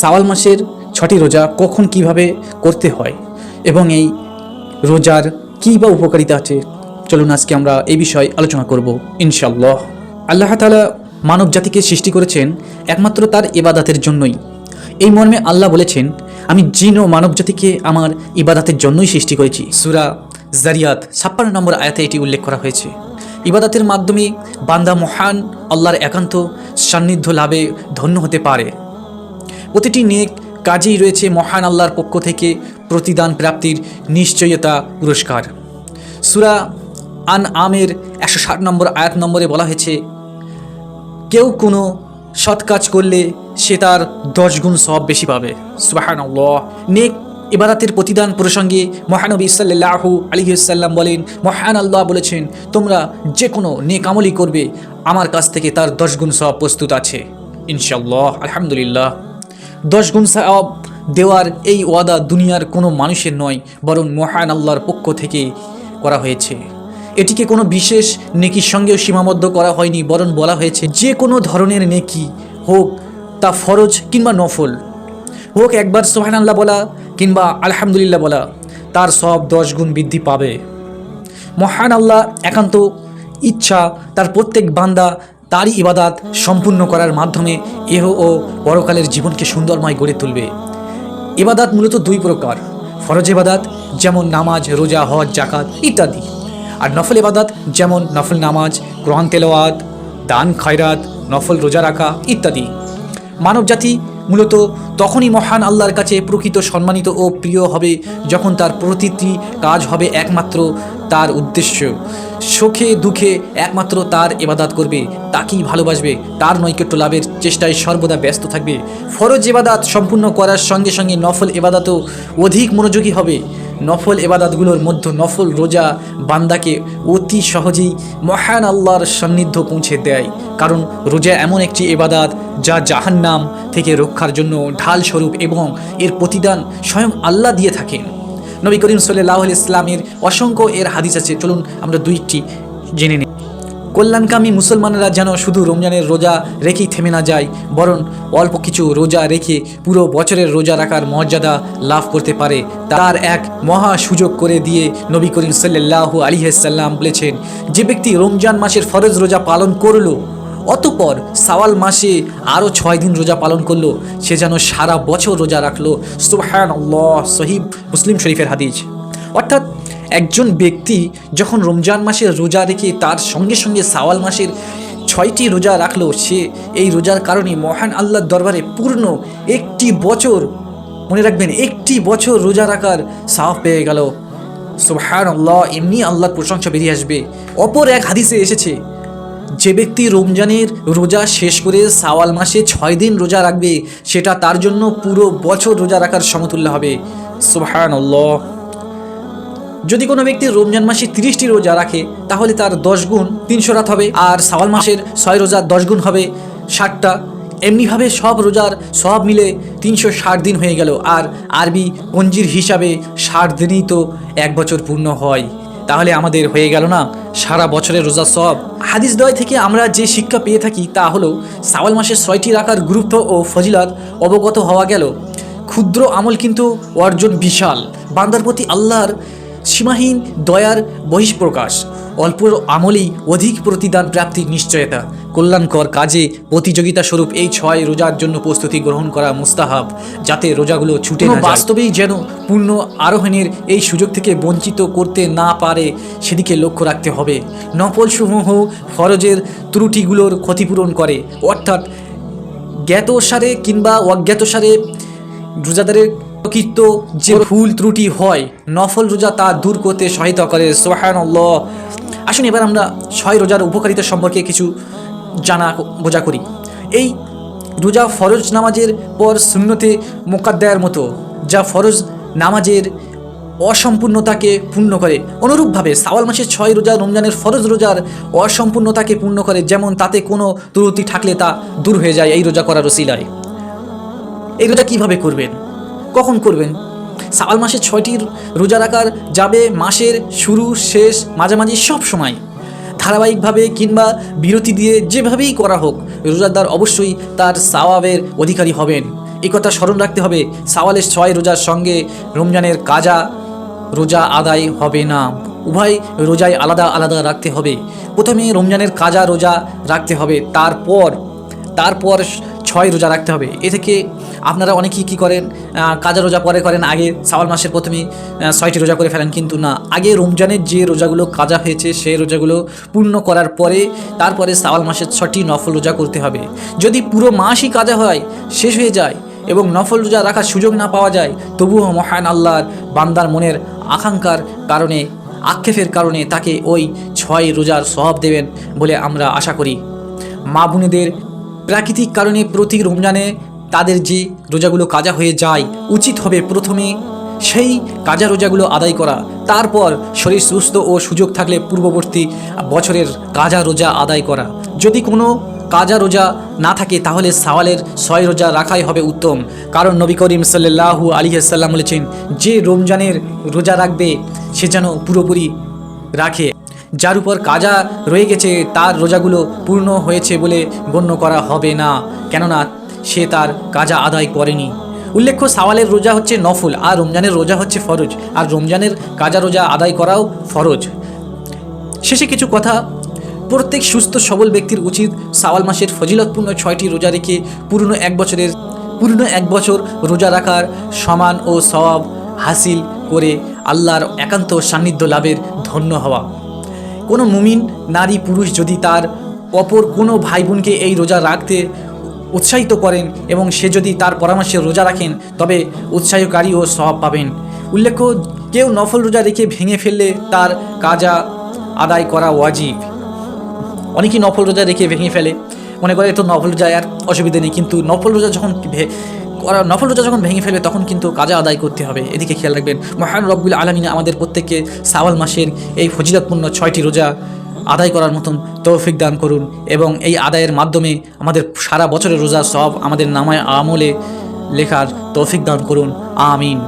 সাওয়াল মাসের ছটি রোজা কখন কীভাবে করতে হয় এবং এই রোজার কী বা উপকারিতা আছে? চলুন আজকে আমরা এই বিষয়ে আলোচনা করব ইনশাল্লাহ আল্লাহ তালা মানব জাতিকে সৃষ্টি করেছেন একমাত্র তার ইবাদাতের জন্যই। এই মর্মে আল্লাহ বলেছেন, আমি জিন ও মানব জাতিকে আমার ইবাদাতের জন্যই সৃষ্টি করেছি। সুরা জারিয়াত ছাপ্পান্ন নম্বর আয়াতে এটি উল্লেখ করা হয়েছে। ইবাদাতের মাধ্যমে বান্দা মহান আল্লাহর একান্ত সান্নিধ্য লাভে ধন্য হতে পারে। প্রতিটি নেক কাজেই রয়েছে মহান আল্লাহর পক্ষ থেকে প্রতিদান প্রাপ্তির নিশ্চয়তা পুরস্কার। সুরা আন আমের একশো ষাট নম্বর আয়াত নম্বরে বলা হয়েছে, কেউ কোনো সৎ কাজ করলে সে তার দশ গুণ সব বেশি পাবে। সুবাহান নেক ইবাদাতের প্রতিদান প্রসঙ্গে মহানবী সাল্লাহু আলিহাল্লাম বলেন, মহান আল্লাহ বলেছেন, তোমরা যে কোনো নেক আমলই করবে, আমার কাছ থেকে তার দশ গুণ সব প্রস্তুত আছে। ইনশাল্লাহ আলহামদুলিল্লাহ। দশ গুণ সব দেওয়ার এই ওয়াদা দুনিয়ার কোনো মানুষের নয়, বরং মহান আল্লাহর পক্ষ থেকে করা হয়েছে। এটিকে কোনো বিশেষ নেকির সঙ্গেও সীমাবদ্ধ করা হয়নি, বরং বলা হয়েছে যে কোনো ধরনের নেকি হোক তা ফরজ কিংবা নফল। হোক একবার সোহান আল্লাহ বলা কিংবা আলহামদুলিল্লাহ বলা, তার সব দশ গুণ বৃদ্ধি পাবে। মহান আল্লাহ একান্ত ইচ্ছা তার প্রত্যেক বান্দা তারই ইবাদাত সম্পূর্ণ করার মাধ্যমে এহ ও পরকালের জীবনকে সুন্দরময় গড়ে তুলবে। ইবাদাত মূলত দুই প্রকার, ফরজ ইবাদাত যেমন নামাজ, রোজা, হজ জাকাত ইত্যাদি। আর নফল ইবাদাত যেমন নফল নামাজ, কোরআন তেলোয়াত দান, খয়রাত, নফল রোজা রাখা ইত্যাদি। মানবজাতি মূলত তখনই মহান আল্লাহর কাছে প্রকৃত সম্মানিত ও প্রিয় হবে যখন তার প্রতিটি কাজ হবে একমাত্র তার উদ্দেশ্য। সুখে, দুঃখে একমাত্র তার এবাদাত করবে, তাকেই ভালোবাসবে, তার নৈকট্য লাভের চেষ্টায় সর্বদা ব্যস্ত থাকবে। ফরজ এবাদাত সম্পূর্ণ করার সঙ্গে সঙ্গে নফল এবাদাতও অধিক মনোযোগী হবে। নফল এবাদাতগুলোর মধ্যে নফল রোজা বান্দাকে অতি সহজেই মহান আল্লাহর সান্নিধ্য পৌঁছে দেয়। কারণ রোজা এমন একটি এবাদাত যা জাহান্নাম থেকে রক্ষার জন্য ঢাল স্বরূপ এবং এর প্রতিদান স্বয়ং আল্লাহ দিয়ে থাকেন। নবী করিম সাল্লাহ ইসলামের অসংখ্য এর হাদিস আছে। চলুন আমরা দুইটি জেনে নিই। কল্যাণকামী মুসলমানরা যেন শুধু রমজানের রোজা রেখেই থেমে না যায়, বরং অল্প কিছু রোজা রেখে পুরো বছরের রোজা রাখার মর্যাদা লাভ করতে পারে, তার এক মহা সুযোগ করে দিয়ে নবী করিম সাল্লাহ আলিহাসাল্লাম বলেছেন, যে ব্যক্তি রমজান মাসের ফরজ রোজা পালন করল অতপর সাওয়াল মাসে আরও ছয় দিন রোজা পালন করল। সে যেন সারা বছর রোজা রাখল। সুবহান আল্লাহ সহিব মুসলিম শরীফের হাদিস। অর্থাৎ একজন ব্যক্তি যখন রমজান মাসের রোজা রেখে তার সঙ্গে সঙ্গে সাওয়াল মাসের ছয়টি রোজা রাখল, সে এই রোজার কারণে মহান আল্লাহর দরবারে পূর্ণ একটি বছর, মনে রাখবেন, একটি বছর রোজা রাখার সাফ পেয়ে গেল। সুবহান আল্লাহ এমনি আল্লাহর প্রশংসা বেরিয়ে আসবে। অপর এক হাদিসে এসেছে যে ব্যক্তি রমজানের রোজা শেষ করে সাওয়াল মাসে ছয় দিন রোজা রাখবে, সেটা তার জন্য পুরো বছর রোজা রাখার সমতুল্য হবে। সুবহান যদি কোনো ব্যক্তি রমজান মাসে তিরিশটি রোজা রাখে, তাহলে তার দশ গুণ তিনশো রাত হবে, আর সাওয়াল মাসের ছয় রোজার দশ গুণ হবে। ষাটটা। এমনিভাবে সব রোজার সব মিলে তিনশো ষাট দিন হয়ে গেল, আর আরবি পঞ্জির হিসাবে ষাট দিনই তো এক বছর পূর্ণ হয়। তাহলে আমাদের হয়ে গেল না সারা বছরের রোজা সব। হাদিস দয় থেকে আমরা যে শিক্ষা পেয়ে থাকি তা হলো, সাওয়াল মাসের ছয়টি রাখার গুরুত্ব ও ফজিলত অবগত হওয়া গেল। ক্ষুদ্র আমল কিন্তু অর্জন বিশাল। বান্দার প্রতি আল্লাহর সীমাহীন দয়ার বহিঃপ্রকাশ। অল্প আমলেই অধিক প্রতিদান প্রাপ্তির নিশ্চয়তা। কল্যাণকর কাজে প্রতিযোগিতা স্বরূপ এই ছয় রোজার জন্য প্রস্তুতি গ্রহণ করা মুস্তাহাব যাতে রোজাগুলো ছুটে না বাস্তবেই যেন পূর্ণ আরোহণের এই সুযোগ থেকে বঞ্চিত করতে না পারে সেদিকে লক্ষ্য রাখতে হবে। নফলসমূহ ফরজের ত্রুটিগুলোর ক্ষতিপূরণ করে। অর্থাৎ জ্ঞাতসারে কিংবা অজ্ঞাতসারে রোজাদারের প্রকৃত যে ভুল ত্রুটি হয় নফল রোজা তা দূর করতে সহায়তা করে। সোহান আসুন এবার আমরা ছয় রোজার উপকারিতা সম্পর্কে কিছু জানা, বোঝা করি। এই রোজা ফরজ নামাজের পর শূন্যতে মোকাদ্দায়ের মতো, যা ফরজ নামাজের অসম্পূর্ণতাকে পূর্ণ করে। অনুরূপভাবে সাওয়াল মাসের ছয় রোজা, রমজানের ফরজ রোজার অসম্পূর্ণতাকে পূর্ণ করে, যেমন তাতে কোনো ত্রুটি থাকলে তা দূর হয়ে যায় এই রোজা করার ওসিলায়। এই রোজা কীভাবে করবেন? কখন করবেন? সাওয়াল মাসে ছয়টি রোজা রাখার যাবে মাসের শুরু, শেষ, মাঝামাঝি সব সময়। ধারাবাহিকভাবে কিংবা বিরতি দিয়ে যেভাবেই করা হোক, রোজাদার অবশ্যই তার সাওয়াবের অধিকারী হবেন। কথা স্মরণ রাখতে হবে, সাওয়ালের ছয় রোজার সঙ্গে রমজানের কাজা রোজা আদায় হবে না। উভয় রোজায় আলাদা আলাদা রাখতে হবে। প্রথমে রমজানের কাজা রোজা রাখতে হবে, তারপর তারপর ছয় রোজা রাখতে হবে। এ থেকে আপনারা অনেকেই কী করেন কাজা রোজা পরে করেন, আগে সাওয়াল মাসের প্রথমে ছয়টি রোজা করে ফেলেন কিন্তু না। আগে রমজানের যে রোজাগুলো কাজা হয়েছে, সেই রোজাগুলো পূর্ণ করার পরে তারপরে সাওয়াল মাসের ছটি নফল রোজা করতে হবে। যদি পুরো মাসই কাজা হয়, শেষ হয়ে যায় এবং নফল রোজা রাখার সুযোগ না পাওয়া যায়, তবুও মহান আল্লাহর বান্দার মনের আকাঙ্ক্ষার কারণে, আক্ষেপের কারণে তাকে ওই ছয় রোজার স্বভাব দেবেন বলে আমরা আশা করি। মা বোনেদের প্রাকৃতিক কারণে প্রতি রমজানে তাদের যে রোজাগুলো কাজা হয়ে যায়, উচিত হবে প্রথমে সেই কাজা রোজাগুলো আদায় করা। তারপর শরীর সুস্থ ও সুযোগ থাকলে পূর্ববর্তী বছরের কাজা রোজা আদায় করা। যদি কোনো কাজা রোজা না থাকে, তাহলে সাওয়ালের ছয় রোজা রাখাই হবে উত্তম। কারণ নবী করিম সাল্লাল্লাহু আলী সাল্লাম বলেছেন, যে রমজানের রোজা রাখবে, সে যেন পুরোপুরি রাখে। যার উপর কাজা রয়ে গেছে, তার রোজাগুলো পূর্ণ হয়েছে বলে গণ্য করা হবে না। কেননা সে তার কাজা আদায় করেনি। উল্লেখ্য, সাওয়ালের রোজা হচ্ছে নফল, আর রমজানের রোজা হচ্ছে ফরজ, আর রমজানের কাজা রোজা আদায় করাও ফরজ। শেষে কিছু কথা। প্রত্যেক সুস্থ, সবল ব্যক্তির উচিত সাওয়াল মাসের ফজিলতপূর্ণ ছয়টি রোজা রেখে পুরনো এক বছরের পুরনো এক বছর রোজা রাখার সমান ও সওয়াব হাসিল করে আল্লাহর একান্ত সান্নিধ্য লাভের ধন্য হওয়া। কোনো মুমিন, নারী, পুরুষ যদি তার অপর কোনো ভাই বোনকে এই রোজা রাখতে উৎসাহিত করেন এবং সে যদি তার পরামর্শে রোজা রাখেন, তবে উৎসাহকারী ও স্বভাব পাবেন। উল্লেখ্য, কেউ নফল রোজা রেখে ভেঙে ফেললে তার কাজা আদায় করা ওয়াজিব। অনেকেই নফল রোজা রেখে ভেঙে ফেলে। মনে করে তো নফল রোজা আর অসুবিধা নেই। কিন্তু নফল রোজা যখন করা নফল রোজা যখন ভেঙে ফেলবে, তখন কিন্তু কাজা আদায় করতে হবে। এদিকে খেয়াল রাখবেন, মহান রব্বুল আলমিন আমাদের প্রত্যেককে সাওয়াল মাসের এই ফজিলতপূর্ণ ছয়টি রোজা আদায় করার মতন তৌফিক দান করুন এবং এই আদায়ের মাধ্যমে আমাদের সারা বছরের রোজা সব আমাদের নামায় আমলে লেখার তৌফিক দান করুন। আমিন।